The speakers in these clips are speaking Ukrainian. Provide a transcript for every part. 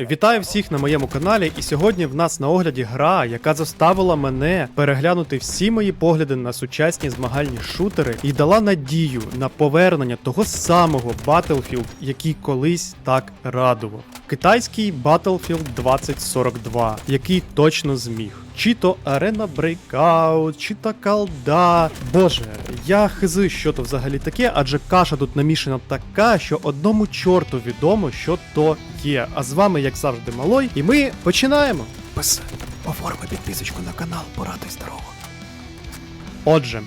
Вітаю всіх на моєму каналі, і сьогодні в нас на огляді гра, яка заставила мене переглянути всі мої погляди на сучасні змагальні шутери і дала надію на повернення того самого Battlefield, який колись так радував. Китайський Battlefield 2042, який точно зміг. Чи то Arena Breakout, чи то колда. Боже, я хизи, що то взагалі таке, адже каша тут намішана така, що одному чорту відомо, що то є. А з вами, як завжди, малой, і ми починаємо. Пис, оформи підписочку на канал, порадуй здорово. Отже,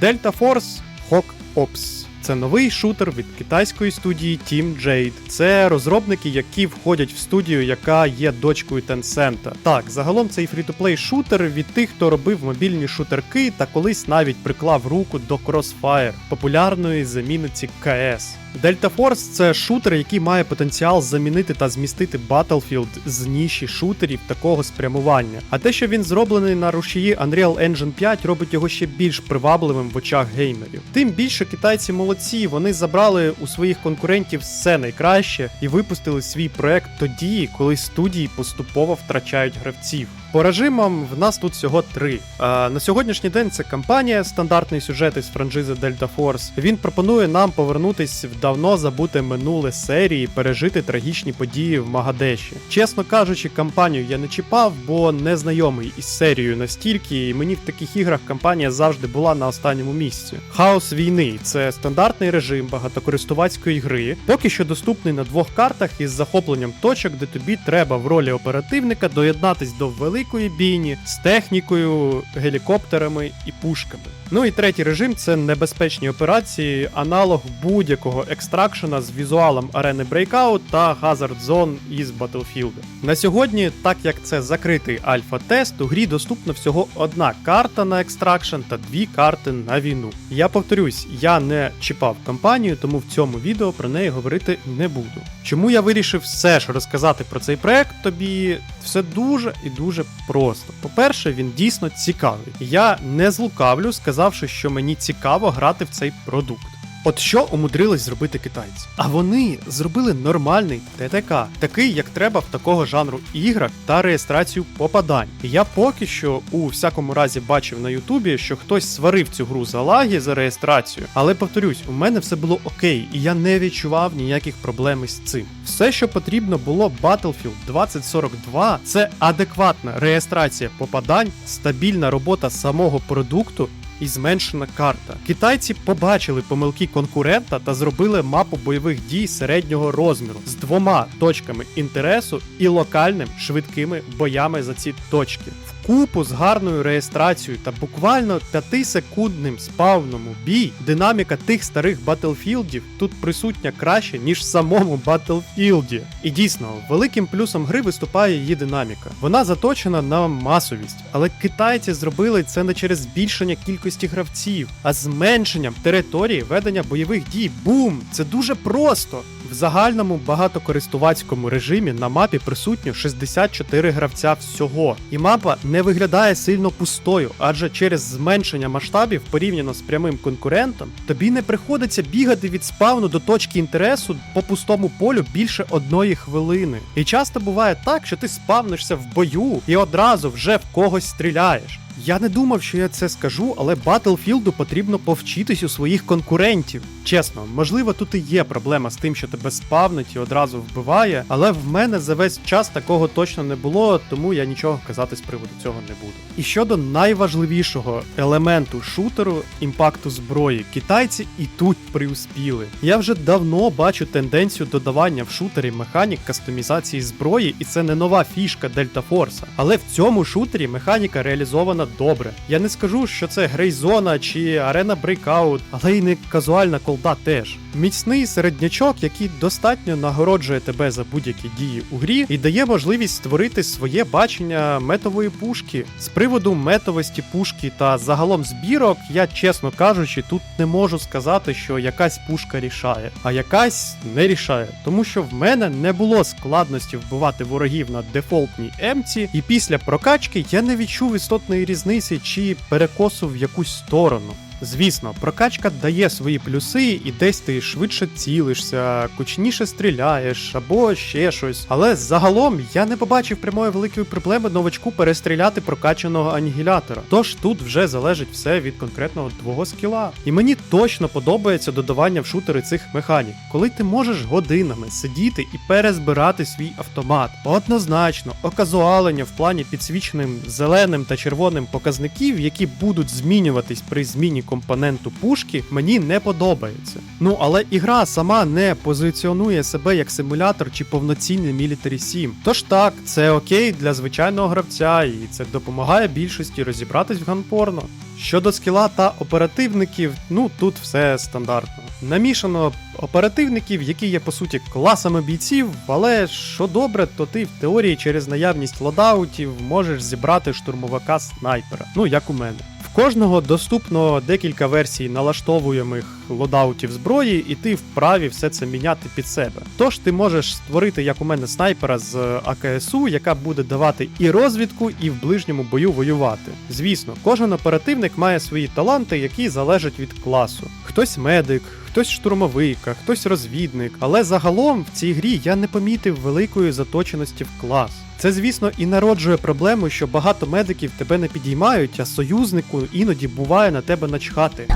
Delta Force Hawk Ops. Це новий шутер від китайської студії Team Jade. Це розробники, які входять в студію, яка є дочкою Tencent. Так, загалом цей фрі-то-плей шутер від тих, хто робив мобільні шутерки та колись навіть приклав руку до Crossfire, популярної заміниці КС. Delta Force це шутер, який має потенціал замінити та змістити Battlefield з ніші шутерів такого спрямування. А те, що він зроблений на рушії Unreal Engine 5, робить його ще більш привабливим в очах геймерів. Тим більше китайці молодці, вони забрали у своїх конкурентів все найкраще і випустили свій проект тоді, коли студії поступово втрачають гравців. По режимам в нас тут всього три. А, на сьогоднішній день це кампанія, стандартний сюжет із франшизи Delta Force. Він пропонує нам повернутись в давно забуте минуле серії, пережити трагічні події в Магадеші. Чесно кажучи, кампанію я не чіпав, бо не знайомий із серією настільки, і мені в таких іграх кампанія завжди була на останньому місці. Хаос війни це стандартний режим багатокористувацької гри, поки що доступний на двох картах із захопленням точок, де тобі треба в ролі оперативника доєднатись до великої бійні з технікою, гелікоптерами і пушками. Ну і третій режим це небезпечні операції, аналог будь-якого екстракшена з візуалом арени Breakout та Hazard Zone із Battlefield. На сьогодні, так як це закритий альфа-тест, у грі доступна всього одна карта на екстракшн та дві карти на війну. Я повторюсь, я не чіпав кампанію, тому в цьому відео про неї говорити не буду. Чому я вирішив все ж розказати про цей проект тобі? Все дуже і дуже просто. По-перше, він дійсно цікавий. Я не злукавлю, сказавши, що мені цікаво грати в цей продукт. От що умудрились зробити китайці? А вони зробили нормальний ТТК, такий, як треба в такого жанру іграх та реєстрацію попадань. Я поки що у всякому разі бачив на Ютубі, що хтось сварив цю гру за лаги за реєстрацію. Але повторюсь, у мене все було окей, і я не відчував ніяких проблем із цим. Все, що потрібно було Battlefield 2042, це адекватна реєстрація попадань, стабільна робота самого продукту і зменшена карта. Китайці побачили помилки конкурента та зробили мапу бойових дій середнього розміру з двома точками інтересу і локальним швидкими боями за ці точки. Вкупу з гарною реєстрацією та буквально 5-секундним спавном у бій, динаміка тих старих батлфілдів тут присутня краще, ніж в самому Battlefield. І дійсно, великим плюсом гри виступає її динаміка. Вона заточена на масовість, але китайці зробили це не через збільшення кількості гравців, а зменшенням території ведення бойових дій. Бум! Це дуже просто. Загальному багатокористувацькому режимі на мапі присутньо 64 гравця всього, і мапа не виглядає сильно пустою, адже через зменшення масштабів порівняно з прямим конкурентом, тобі не приходиться бігати від спавну до точки інтересу по пустому полю більше одної хвилини. І часто буває так, що ти спавнишся в бою і одразу вже в когось стріляєш. Я не думав, що я це скажу, але Battlefield потрібно повчитись у своїх конкурентів. Чесно, можливо, тут і є проблема з тим, що тебе спавнить і одразу вбиває, але в мене за весь час такого точно не було, тому я нічого казати з приводу цього не буду. І щодо найважливішого елементу шутеру імпакту зброї, китайці і тут приуспіли. Я вже давно бачу тенденцію додавання в шутері механік кастомізації зброї, і це не нова фішка Delta Force. Але в цьому шутері механіка реалізована добре. Я не скажу, що це грейзона чи арена Breakout, але й не казуальна колда теж. Міцний середнячок, який достатньо нагороджує тебе за будь-які дії у грі, і дає можливість створити своє бачення метової пушки. З приводу метовості пушки та загалом збірок, я чесно кажучи, тут не можу сказати, що якась пушка рішає, а якась не рішає, тому що в мене не було складності вбивати ворогів на дефолтній емці, і після прокачки я не відчув істотної різниці чи перекосу в якусь сторону. Звісно, прокачка дає свої плюси, і десь ти швидше цілишся, кучніше стріляєш або ще щось. Але загалом я не побачив прямої великої проблеми новачку перестріляти прокачаного анігілятора. Тож тут вже залежить все від конкретного твого скіла. І мені точно подобається додавання в шутери цих механік, коли ти можеш годинами сидіти і перезбирати свій автомат. Однозначно, оказуалення в плані підсвіченим зеленим та червоним показників, які будуть змінюватись при зміні компоненту пушки, мені не подобається. Ну але ігра сама не позиціонує себе як симулятор чи повноцінний Military 7. Тож так, це окей для звичайного гравця, і це допомагає більшості розібратись в ганпорно. Щодо скіла та оперативників, ну тут все стандартно. Намішано оперативників, які є по суті класами бійців, але що добре, то ти в теорії через наявність лодаутів можеш зібрати штурмовика снайпера. Ну як у мене. Кожного доступно декілька версій налаштовуємих лодаутів зброї, і ти вправі все це міняти під себе. Тож ти можеш створити, як у мене, снайпера з АКСУ, яка буде давати і розвідку, і в ближньому бою воювати. Звісно, кожен оперативник має свої таланти, які залежать від класу. Хтось медик. Хтось штурмовик, а хтось розвідник, але загалом в цій грі я не помітив великої заточеності в клас. Це, звісно, і народжує проблему, що багато медиків тебе не підіймають, а союзнику іноді буває на тебе начхати.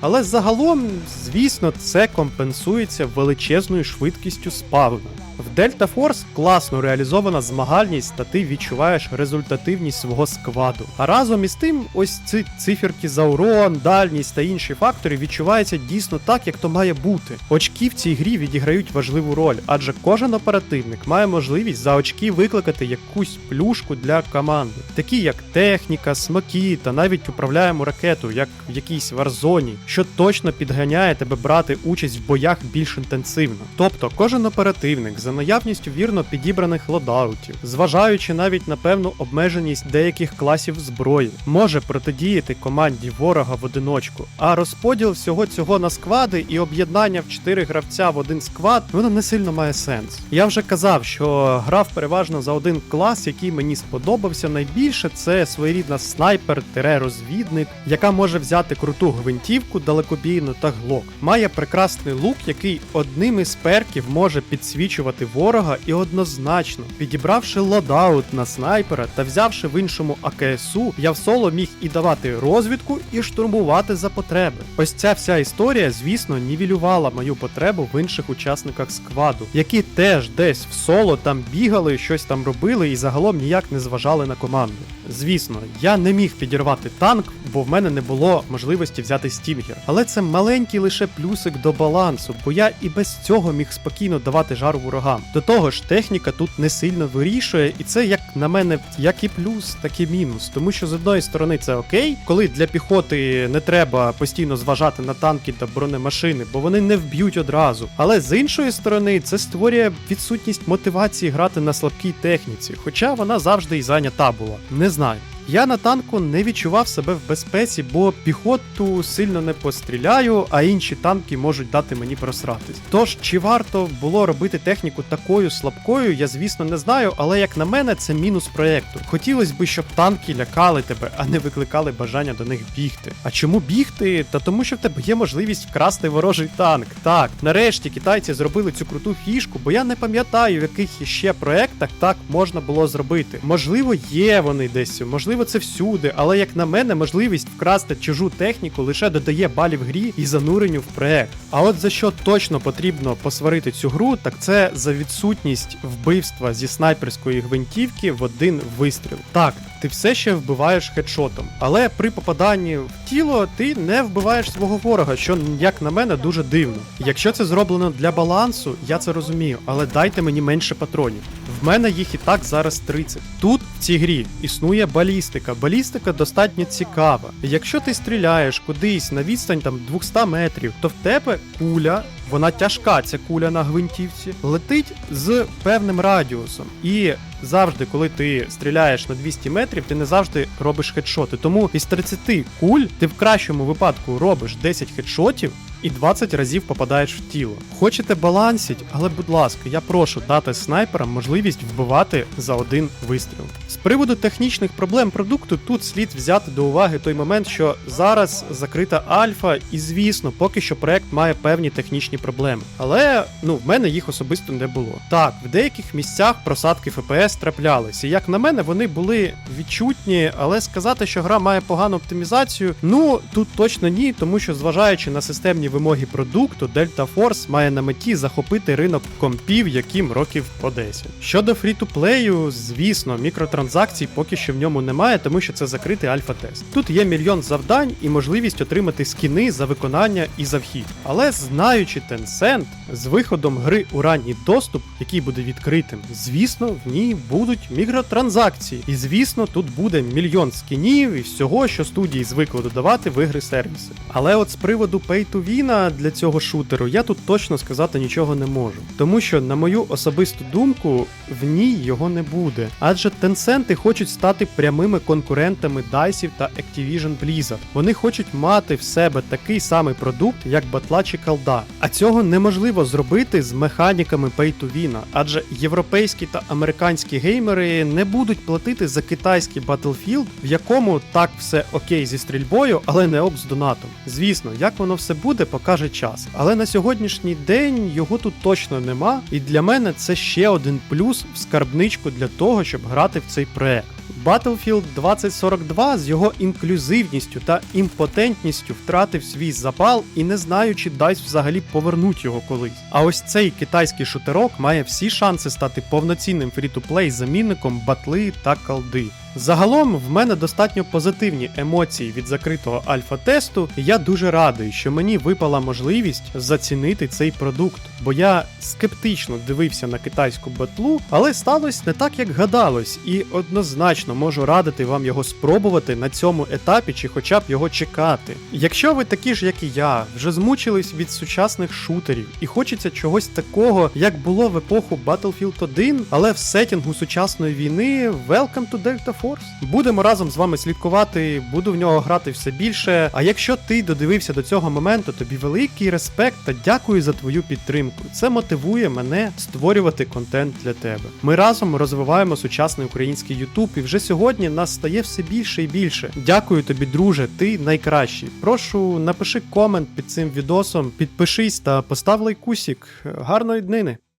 Але загалом, звісно, це компенсується величезною швидкістю спавну. Delta Force класно реалізована змагальність, та ти відчуваєш результативність свого складу. А разом із тим, ось ці циферки за урон, дальність та інші фактори відчуваються дійсно так, як то має бути. Очки в цій грі відіграють важливу роль, адже кожен оперативник має можливість за очки викликати якусь плюшку для команди, такі як техніка, смоки та навіть управляємо ракету, як в якійсь варзоні, що точно підганяє тебе брати участь в боях більш інтенсивно. Тобто кожен оперативник за наявністю вірно підібраних лодаутів, зважаючи навіть на певну обмеженість деяких класів зброї, може протидіяти команді ворога в одиночку. А розподіл всього цього на сквади і об'єднання в 4 гравця в один сквад, воно не сильно має сенс. Я вже казав, що грав переважно за один клас, який мені сподобався найбільше, це своєрідна снайпер-розвідник, яка може взяти круту гвинтівку далекобійну та глок. Має прекрасний лук, який одним із перків може підсвічувати ворога і однозначно, підібравши лодаут на снайпера та взявши в іншому АКСУ, я в соло міг і давати розвідку, і штурмувати за потреби. Ось ця вся історія, звісно, нівелювала мою потребу в інших учасниках скваду, які теж десь в соло там бігали, щось там робили і загалом ніяк не зважали на команду. Звісно, я не міг підірвати танк, бо в мене не було можливості взяти стінгер. Але це маленький лише плюсик до балансу, бо я і без цього міг спокійно давати жару ворогам. До того ж, техніка тут не сильно вирішує, і це як на мене як і плюс, так і мінус. Тому що з одної сторони це окей, коли для піхоти не треба постійно зважати на танки та бронемашини, бо вони не вб'ють одразу. Але з іншої сторони, це створює відсутність мотивації грати на слабкій техніці, хоча вона завжди і зайнята була. Не знаю. Я на танку не відчував себе в безпеці, бо піхоту сильно не постріляю, а інші танки можуть дати мені просратись. Тож, чи варто було робити техніку такою слабкою, я звісно не знаю, але як на мене, це мінус проєкту. Хотілося б, щоб танки лякали тебе, а не викликали бажання до них бігти. А чому бігти? Та тому, що в тебе є можливість вкрасти ворожий танк. Так, нарешті китайці зробили цю круту фішку, бо я не пам'ятаю, в яких іще проєктах так можна було зробити. Можливо, є вони десь, можливо, це всюди, але як на мене, можливість вкрасти чужу техніку лише додає балів грі і зануренню в проект. А от за що точно потрібно посварити цю гру, так це за відсутність вбивства зі снайперської гвинтівки в один вистріл. Так, ти все ще вбиваєш хедшотом, але при попаданні в тіло ти не вбиваєш свого ворога, що як на мене дуже дивно. Якщо це зроблено для балансу, я це розумію, але дайте мені менше патронів. В мене їх і так зараз 30. Тут в цій грі існує балістика. Балістика достатньо цікава. Якщо ти стріляєш кудись на відстань там 200 метрів, то в тебе куля. Вона тяжка, ця куля на гвинтівці, летить з певним радіусом. І завжди, коли ти стріляєш на 200 метрів, ти не завжди робиш хедшоти. Тому із 30 куль ти в кращому випадку робиш 10 хедшотів, і 20 разів попадаєш в тіло. Хочете балансіть, але будь ласка, я прошу дати снайперам можливість вбивати за один вистріл. З приводу технічних проблем продукту тут слід взяти до уваги той момент, що зараз закрита альфа, і звісно, поки що проект має певні технічні проблеми. Але ну в мене їх особисто не було. Так, в деяких місцях просадки FPS траплялися. Як на мене, вони були відчутні, але сказати, що гра має погану оптимізацію, ну тут точно ні, тому що зважаючи на системні вимоги продукту, Delta Force має на меті захопити ринок компів, яким років по 10. Щодо фрі-ту-плею, звісно, мікротранзакцій поки що в ньому немає, тому що це закритий альфа-тест. Тут є мільйон завдань і можливість отримати скіни за виконання і за вхід. Але знаючи Tencent, з виходом гри у ранній доступ, який буде відкритим, звісно, в ній будуть мікротранзакції. І звісно, тут буде мільйон скінів і всього, що студії звикли додавати в ігри сервіси. Але от з приводу pay to win для цього шутеру я тут точно сказати нічого не можу. Тому що, на мою особисту думку, в ній його не буде. Адже Tencent хочуть стати прямими конкурентами DICE та Activision Blizzard. Вони хочуть мати в себе такий самий продукт, як батла чи колда. А цього неможливо зробити з механіками pay to win, адже європейські та американські геймери не будуть платити за китайський Battlefield, в якому так все окей зі стрільбою, але не об з донатом. Звісно, як воно все буде, покаже час. Але на сьогоднішній день його тут точно нема, і для мене це ще один плюс в скарбничку для того, щоб грати в цей проект. Battlefield 2042 з його інклюзивністю та імпотентністю втратив свій запал і не знаю, чи DICE взагалі повернуть його колись. А ось цей китайський шутерок має всі шанси стати повноцінним фрі-то-плей замінником батли та колди. Загалом в мене достатньо позитивні емоції від закритого альфа-тесту, і я дуже радий, що мені випала можливість зацінити цей продукт, бо я скептично дивився на китайську батлу, але сталося не так, як гадалось, і однозначно можу радити вам його спробувати на цьому етапі чи хоча б його чекати. Якщо ви такі ж, як і я, вже змучились від сучасних шутерів і хочеться чогось такого, як було в епоху Battlefield 1, але в сетінгу сучасної війни, welcome to Delta Force. Будемо разом з вами слідкувати, буду в нього грати все більше. А якщо ти додивився до цього моменту, тобі великий респект та дякую за твою підтримку. Це мотивує мене створювати контент для тебе. Ми разом розвиваємо сучасний український Ютуб, і вже сьогодні нас стає все більше і більше. Дякую тобі, друже, ти найкращий. Прошу напиши комент під цим відосом, підпишись та постав лайкусик. Гарної днини!